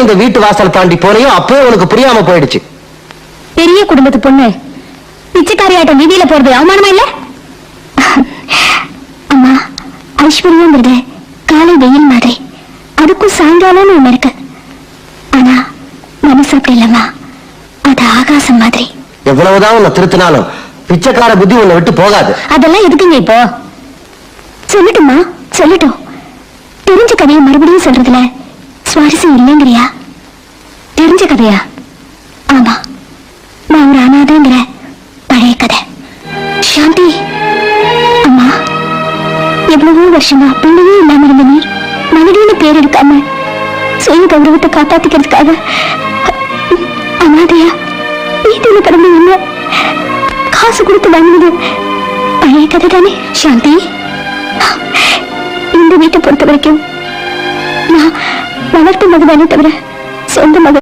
இந்த வீட்டு வாசல் தாண்டி போனையும் அப்பவே உனக்கு புரியாம போயிடுச்சு. பெரிய குடும்பத்து பொண்ணு. பிச்சைக்காரியாட்டம் வீதியில போறது அவமானமா இல்ல? அம்மா ஐஸ்வர்யங்கிறது காலை வெயில் மாதிரி. அதுக்கும் சாயங்காலம்னு ஒண்ணு இருக்கு. ஆனா மனசு அப்படி இல்லம்மா. அது ஆகாசம் மாதிரி. எவ்வளவுதான் உன்னை திருத்தினாலும் பிச்சைக்கார புத்தி உன்னை விட்டு போகாது. அதெல்லாம் எதுக்குங்க இப்போ? சொல்லட்டுமா சொல்லட்டும். தெரிஞ்ச கதையை மறுபடியும் சொல்றதுல சுவாரஸ்யம் இல்லைங்கிறியா தெரிஞ்ச கதையா? ஆமா. நான் ஒரு அனாதைங்கிற பழைய கதை. சாந்தி அம்மா எவ்வளவோ வருஷமா பிள்ளையே இல்லாம இருந்த நீர் மனைவின்னு பேர் எடுக்காம சுய கௌரவத்தை காப்பாத்திக்கிறதுக்காக அனாதையா வீட்டில் கடந்து இல்லை காசு கொடுத்து வாங்கினது பழைய கதை தானே சாந்தி? இந்த வீட்டை பொறுத்த வரைக்கும் வளர்த்த மகதானே தவிர சொந்த மகன்